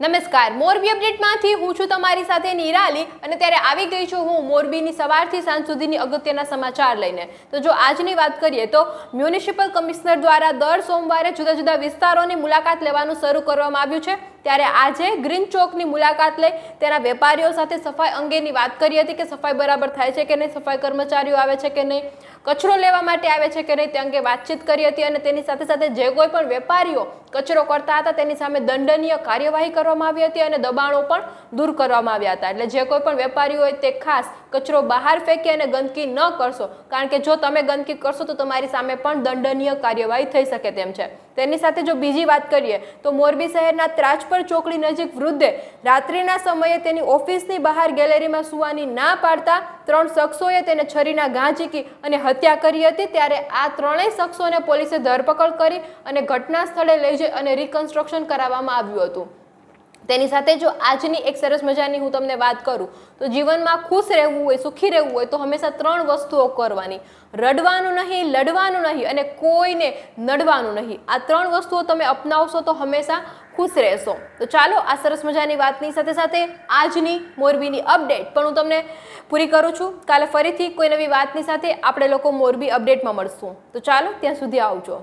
નમસ્કાર, મોરબી અપડેટમાંથી હું છું તમારી સાથે નિરાલી અને ત્યારે આવી ગઈ છું હું મોરબીની સવારથી સાંજ સુધીની અગત્યના સમાચાર લઈને. તો જો આજની વાત કરીએ તો મ્યુનિસિપલ કમિશનર દ્વારા દર સોમવારે જુદા જુદા વિસ્તારોની મુલાકાત લેવાનું શરૂ કરવામાં આવ્યું છે. ત્યારે આજે ગ્રીન ચોકની મુલાકાત લઈ તેના વેપારીઓ સાથે સફાઈ અંગેની વાત કરી હતી કે સફાઈ બરાબર થાય છે કે નહીં, સફાઈ કર્મચારીઓ આવે છે કે નહીં, કચરો લેવા માટે આવે છે કે નહીં તે અંગે વાતચીત કરી હતી અને તેની સાથે સાથે જે કોઈ પણ વેપારીઓ કચરો કરતા હતા તેની સામે દંડનીય કાર્યવાહી કરવામાં આવી હતી અને દબાણો પણ દૂર કરવામાં આવ્યા હતા. એટલે જે કોઈ પણ હોય તે ખાસ કચરો બહાર ફેંકી અને ગંદકી ન કરશો, કારણ કે જો તમે ગંદકી કરશો તો તમારી સામે પણ દંડનીય કાર્યવાહી થઈ શકે તેમ છે. તેની સાથે જો બીજી વાત કરીએ, તો મોરબી શહેરના ત્રાજપર ચોકડી નજીક વૃદ્ધે રાત્રિના સમયે તેની ઓફિસની બહાર ગેલેરીમાં સુવાની ના પાડતા ત્રણ શખ્સોએ તેને છરીના ઘા ઝીકી અને હત્યા કરી હતી. ત્યારે આ ત્રણેય શખ્સોને પોલીસે ધરપકડ કરી અને ઘટના સ્થળે લઈ જઈ અને રિકન્સ્ટ્રક્શન કરાવવામાં આવ્યું હતું. તેની સાથે જો આજની એક સરસ મજાની હું તમને વાત કરું, તો જીવનમાં ખુશ રહેવું હોય, સુખી રહેવું હોય, તો હંમેશા ત્રણ વસ્તુઓ કરવાની. રડવાનું નહીં, લડવાનું નહીં અને કોઈને નડવાનું નહીં. આ ત્રણ વસ્તુઓ તમે અપનાવશો તો હંમેશા ખુશ રહેશો. તો ચાલો, આ સરસ મજાની વાતની સાથે સાથે આજની મોરબીની અપડેટ પણ હું તમને પૂરી કરું છું. કાલે ફરીથી કોઈ નવી વાતની સાથે આપણે લોકો મોરબી અપડેટમાં મળશું. તો ચાલો, ત્યાં સુધી આવજો.